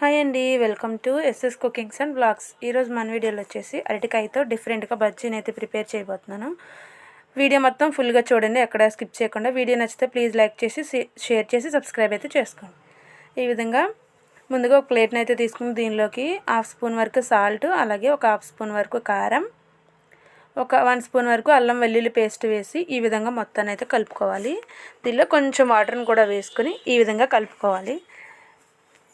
Hi అండి welcome to S S cookings and blogs. ఈరోజు మన వీడియోలో వచ్చేసి అరటికాయతో డిఫరెంట్గా బజ్జీని అయితే ప్రిపేర్ చేయబోతున్నాను. వీడియో మొత్తం ఫుల్గా చూడండి ఎక్కడ స్కిప్ చేయకుండా. వీడియో నచ్చితే ప్లీజ్ లైక్ చేసి షేర్ చేసి సబ్స్క్రైబ్ అయితే చేసుకోండి. ఈ విధంగా ముందుగా ఒక ప్లేట్ని అయితే తీసుకుని దీనిలోకి హాఫ్ స్పూన్ వరకు సాల్ట్ అలాగే ఒక హాఫ్ స్పూన్ వరకు కారం ఒక వన్ స్పూన్ వరకు అల్లం వెల్లుల్లి పేస్ట్ వేసి ఈ విధంగా మొత్తాన్ని అయితే కలుపుకోవాలి. దీనిలో కొంచెం వాటర్ని కూడా వేసుకుని ఈ విధంగా కలుపుకోవాలి.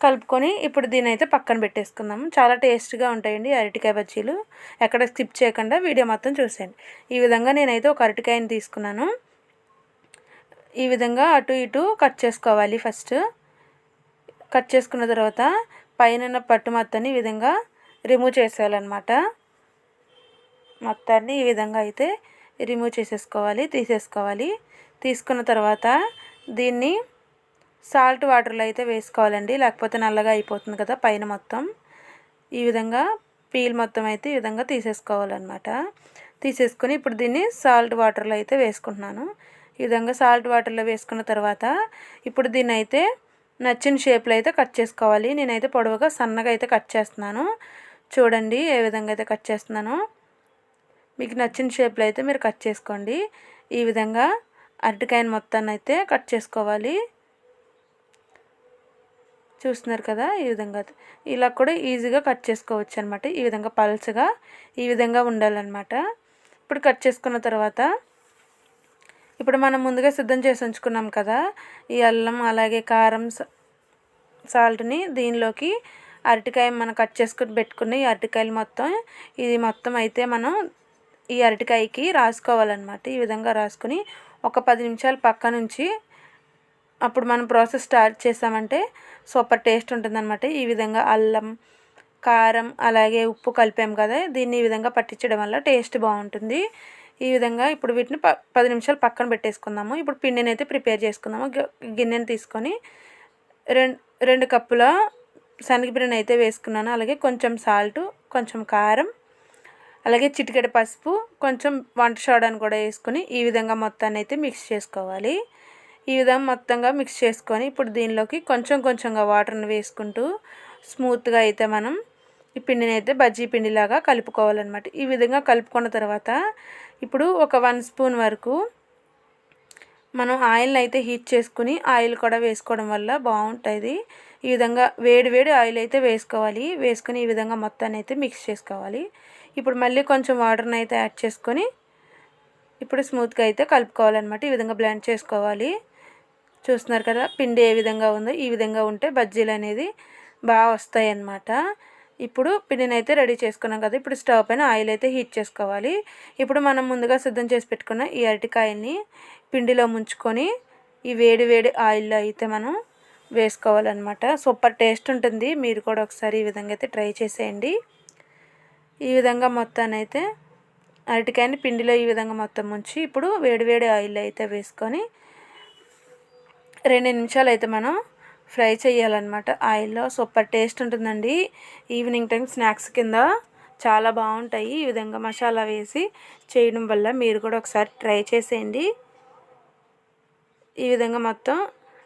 కలుపుకొని ఇప్పుడు దీని అయితే పక్కన పెట్టేసుకుందాము. చాలా టేస్ట్గా ఉంటాయండి అరటికాయ బజ్జీలు. ఎక్కడ స్కిప్ చేయకుండా వీడియో మొత్తం చూసేయండి. ఈ విధంగా నేనైతే ఒక అరటికాయని తీసుకున్నాను. ఈ విధంగా అటు ఇటు కట్ చేసుకోవాలి ఫస్ట్. కట్ చేసుకున్న తర్వాత పైన పట్టు మొత్తాన్ని ఈ విధంగా రిమూవ్ చేసేయాలన్నమాట. మొత్తాన్ని ఈ విధంగా అయితే రిమూవ్ చేసేసుకోవాలి తీసేసుకోవాలి. తీసుకున్న తర్వాత దీన్ని సాల్ట్ వాటర్లో అయితే వేసుకోవాలండి. లేకపోతే నల్లగా అయిపోతుంది కదా పైన మొత్తం. ఈ విధంగా పీల్ మొత్తం అయితే ఈ విధంగా తీసేసుకోవాలన్నమాట. తీసేసుకొని ఇప్పుడు దీన్ని సాల్ట్ వాటర్లో అయితే వేసుకుంటున్నాను. ఈ విధంగా సాల్ట్ వాటర్లో వేసుకున్న తర్వాత ఇప్పుడు దీన్ని అయితే నచ్చిన షేప్లో అయితే కట్ చేసుకోవాలి. నేనైతే పొడవుగా సన్నగా అయితే కట్ చేస్తున్నాను. చూడండి ఏ విధంగా అయితే కట్ చేస్తున్నానో. మీకు నచ్చిన షేప్లో అయితే మీరు కట్ చేసుకోండి. ఈ విధంగా అరటికాయని మొత్తాన్ని అయితే కట్ చేసుకోవాలి. చూస్తున్నారు కదా ఈ విధంగా. ఇలా కూడా ఈజీగా కట్ చేసుకోవచ్చు అనమాట ఈ విధంగా పల్చగా ఈ విధంగా ఉండాలన్నమాట. ఇప్పుడు కట్ చేసుకున్న తర్వాత ఇప్పుడు మనం ముందుగా సిద్ధం చేసి ఉంచుకున్నాం కదా. ఈ అల్లం అలాగే కారం సాల్ట్ని దీనిలోకి అరటికాయ మనం కట్ చేసుకుని పెట్టుకున్న ఈ అరటికాయలు మొత్తం ఇది మొత్తం అయితే మనం ఈ అరటికాయకి రాసుకోవాలన్నమాట. ఈ విధంగా రాసుకుని ఒక పది నిమిషాలు పక్క నుంచి అప్పుడు మనం ప్రాసెస్ స్టార్ట్ చేసామంటే సూపర్ టేస్ట్ ఉంటుందన్నమాట. ఈ విధంగా అల్లం కారం అలాగే ఉప్పు కలిపాం కదా దీన్ని ఈ విధంగా పట్టించడం వల్ల టేస్ట్ బాగుంటుంది. ఈ విధంగా ఇప్పుడు వీటిని ప పది నిమిషాలు పక్కన పెట్టేసుకుందాము. ఇప్పుడు పిండిని అయితే ప్రిపేర్ చేసుకుందాము. గిన్నెని తీసుకొని రెండు రెండు కప్పుల శనగపిండిని అయితే వేసుకున్నాను. అలాగే కొంచెం సాల్ట్ కొంచెం కారం అలాగే చిటికెడ పసుపు కొంచెం వంట సోడాని కూడా వేసుకొని ఈ విధంగా మొత్తాన్ని అయితే మిక్స్ చేసుకోవాలి. ఈ విధంగా మొత్తంగా మిక్స్ చేసుకొని ఇప్పుడు దీనిలోకి కొంచెం కొంచెంగా వాటర్ని వేసుకుంటూ స్మూత్గా అయితే మనం ఈ పిండిని అయితే బజ్జీ పిండిలాగా కలుపుకోవాలన్నమాట. ఈ విధంగా కలుపుకున్న తర్వాత ఇప్పుడు ఒక వన్ స్పూన్ వరకు మనం ఆయిల్ని అయితే హీట్ చేసుకుని ఆయిల్ కూడా వేసుకోవడం వల్ల బాగుంటుంది. ఈ విధంగా వేడి వేడి ఆయిల్ అయితే వేసుకోవాలి. వేసుకొని ఈ విధంగా మొత్తాన్ని అయితే మిక్స్ చేసుకోవాలి. ఇప్పుడు మళ్ళీ కొంచెం వాటర్ని అయితే యాడ్ చేసుకొని ఇప్పుడు స్మూత్గా అయితే కలుపుకోవాలన్నమాట. ఈ విధంగా బ్లెండ్ చేసుకోవాలి. చూస్తున్నారు కదా పిండి ఏ విధంగా ఉందో ఈ విధంగా ఉంటే బజ్జీలు అనేది బాగా వస్తాయి అన్నమాట ఇప్పుడు పిండిని అయితే రెడీ చేసుకున్నాం కదా ఇప్పుడు స్టవ్ పైన ఆయిల్ అయితే హీట్ చేసుకోవాలి. ఇప్పుడు మనం ముందుగా సిద్ధం చేసి పెట్టుకున్న ఈ అరటికాయల్ని పిండిలో ముంచుకొని ఈ వేడి వేడి ఆయిల్లో అయితే మనం వేసుకోవాలన్నమాట. సూపర్ టేస్ట్ ఉంటుంది మీరు కూడా ఒకసారి ఈ విధంగా అయితే ట్రై చేసేయండి. ఈ విధంగా మొత్తాన్ని అయితే అరటికాయని పిండిలో ఈ విధంగా మొత్తం ముంచి ఇప్పుడు వేడివేడి ఆయిల్ అయితే వేసుకొని రెండు నిమిషాలు అయితే మనం ఫ్రై చేయాలన్నమాట ఆయిల్లో సూపర్ టేస్ట్ ఉంటుందండి. ఈవినింగ్ టైం స్నాక్స్ కింద చాలా బాగుంటాయి. ఈ విధంగా మసాలా వేసి చేయడం వల్ల మీరు కూడా ఒకసారి ట్రై చేసేయండి. ఈ విధంగా మొత్తం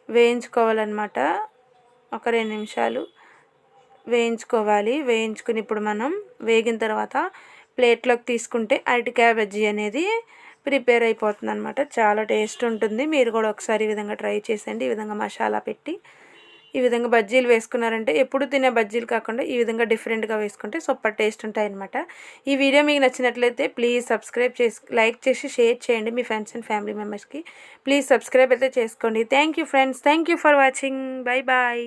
వేయించుకోవాలన్నమాట. ఒక రెండు నిమిషాలు వేయించుకోవాలి. వేయించుకుని ఇప్పుడు మనం వేగిన తర్వాత ప్లేట్లోకి తీసుకుంటే అరటి క్యాబేజీ అనేది ప్రిపేర్ అయిపోతుంది అనమాట చాలా టేస్ట్ ఉంటుంది. మీరు కూడా ఒకసారి ఈ విధంగా ట్రై చేసేయండి. ఈ విధంగా మసాలా పెట్టి ఈ విధంగా బజ్జీలు వేసుకున్నారంటే ఎప్పుడు తినే బజ్జీలు కాకుండా ఈ విధంగా డిఫరెంట్గా వేసుకుంటే సూపర్ టేస్ట్ ఉంటాయి అనమాట ఈ వీడియో మీకు నచ్చినట్లయితే ప్లీజ్ సబ్స్క్రైబ్ చేసి లైక్ చేసి షేర్ చేయండి మీ ఫ్రెండ్స్ అండ్ ఫ్యామిలీ మెంబర్స్కి. ప్లీజ్ సబ్స్క్రైబ్ అయితే చేసుకోండి. Thank you friends thank you for watching bye bye